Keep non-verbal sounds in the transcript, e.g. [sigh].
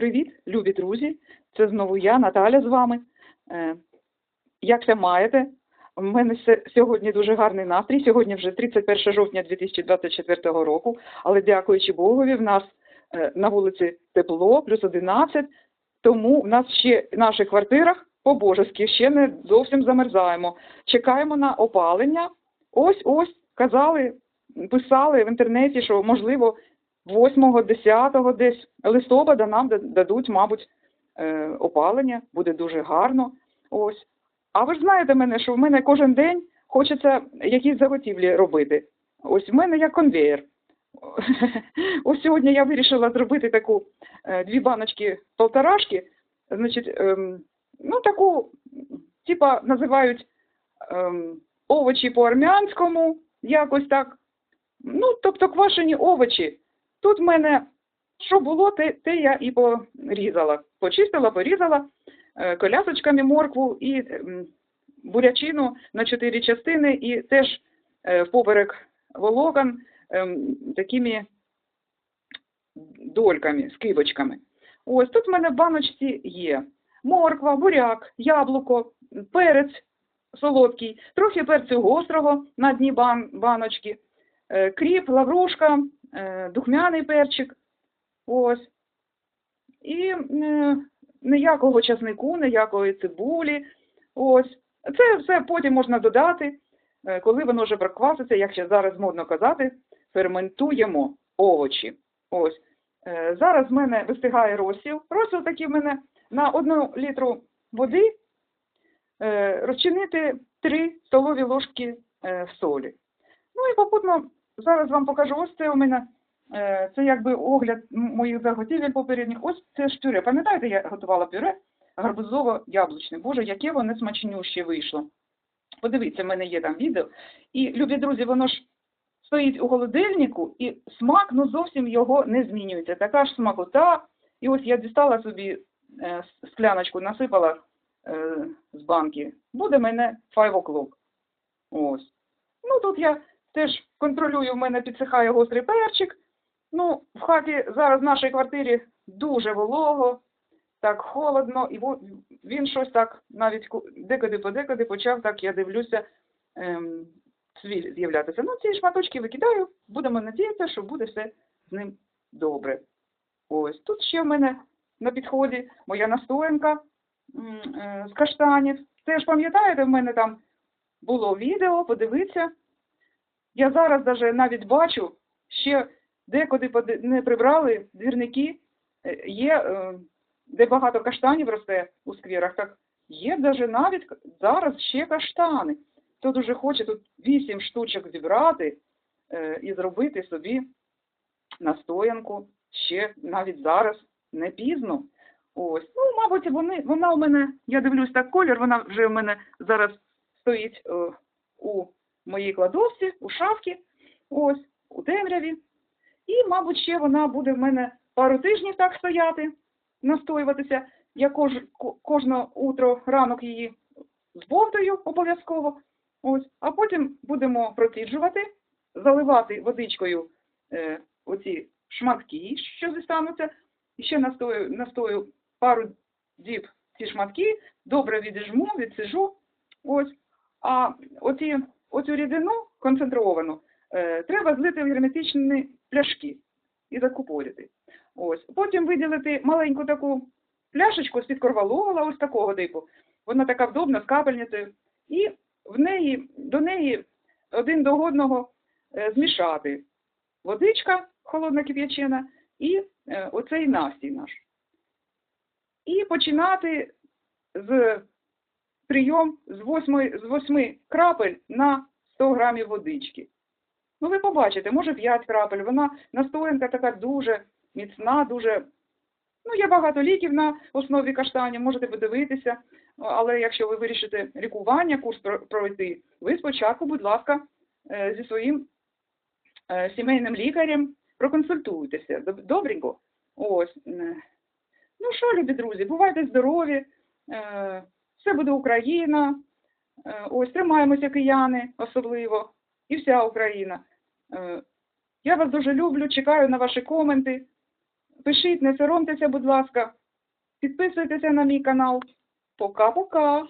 Привіт, любі друзі! Це знову я, Наталя з вами. Е, Як це маєте? У мене сьогодні дуже гарний настрій. Сьогодні вже 31 жовтня 2024 року, але дякуючи Богові, в нас е, на вулиці тепло, плюс 11, тому в нас ще в наших квартирах по-божески ще не зовсім замерзаємо. Чекаємо на опалення. Ось-ось казали, писали в інтернеті, що можливо 8-10 десь листопада нам дадуть, мабуть, е, опалення, буде дуже гарно. Ось. А ви ж знаєте мене, що в мене кожен день хочеться якісь заготівлі робити. Ось в мене як конвеєр. [laughs] Ось сьогодні я вирішила зробити таку е, дві баночки полторашки, значить, ем, ну таку, типа називають ем, овочі по-армянському, якось так. Ну, тобто квашені овочі. Тут в мене що було, те, те я і порізала. Почистила, порізала е, колясочками моркву і бурячину на чотири частини і теж е, впоперек волокон ем, такими дольками, скибочками. Ось тут в мене в баночці є морква, буряк, яблуко, перець солодкий, трохи перцю гострого на дні бан, баночки, е, кріп, лаврушка, духмяний перчик. Ось. І е, ніякого часнику, ніякої цибулі. Ось. Це все потім можна додати, е, коли воно вже прокваситься, як ще зараз модно казати, ферментуємо овочі. Ось. Е, Зараз в мене вистигає розсіл. Розсіл такий в мене на одну літру води е, розчинити 3 столові ложки е, солі. Ну і попутно зараз вам покажу, ось це у мене, е, це якби огляд моїх заготівель попередніх. Ось це ж пюре. Пам'ятаєте, я готувала пюре гарбузово-яблучне. Боже, яке воно смачнюще вийшло. Подивіться, в мене є там відео. І, любі друзі, воно ж стоїть у холодильнику, і смак ну зовсім його не змінюється. Така ж смакота. І ось я дістала собі е, скляночку, насипала е, з банки. Буде мене 5 o'clock. Ось. Ну тут я теж контролюю, в мене підсихає гострий перчик. Ну, в хаті зараз в нашій квартирі дуже волого, так холодно, і він щось так навіть декуди-подекуди почав, так я дивлюся, ем, цвіль з'являтися. Ну, ці шматочки викидаю, будемо надіятися, що буде все з ним добре. Ось тут ще в мене на підході моя настоянка е, з каштанів. Теж пам'ятаєте, в мене там було відео, подивіться. Я зараз даже навіть бачу, ще декуди не прибрали двірники, е, є, е, де багато каштанів росте у скверах, так є даже навіть зараз ще каштани. Хто дуже хоче тут вісім штучок зібрати е, і зробити собі настоянку ще навіть зараз не пізно. Ось, ну, мабуть, вони, вона у мене, я дивлюсь так колір, вона вже у мене зараз стоїть у моїй кладовці, у шафці, ось, у темряві. І, мабуть, ще вона буде в мене пару тижнів так стояти, настоюватися. Я кож, кожне утро, ранок її збовтаю обов'язково. Ось, а потім будемо проціджувати, заливати водичкою е, оці шматки, що зістануться. І ще настою, настою пару діб ці шматки, добре відіжму, відсижу. Ось. А оці, оцю рідину концентровану е, треба злити в герметичні пляшки і закупорити. Ось. Потім виділити маленьку таку пляшечку з-під корвалола, ось такого типу. Вона така вдобна, з капельницею. І в неї, до неї один до одного е, змішати водичка холодна кип'ячена і е, оцей настій наш. І починати з прийом з 8, з 8 крапель на 100 грамів водички. Ну, ви побачите, може 5 крапель. Вона настоянка така дуже міцна, дуже. Ну, є багато ліків на основі каштанів, можете подивитися. Але якщо ви вирішите лікування, курс про- пройти, ви спочатку, будь ласка, е, зі своїм е, сімейним лікарем проконсультуйтеся. Добренько. Ось. е. Ну що, любі друзі, бувайте здорові, все буде Україна. Е, Ось тримаємося кияни особливо і вся Україна. Е, Я вас дуже люблю, чекаю на ваші коменти. пишіть, не соромтеся, будь ласка. Підписуйтеся на мій канал. Пока-пока.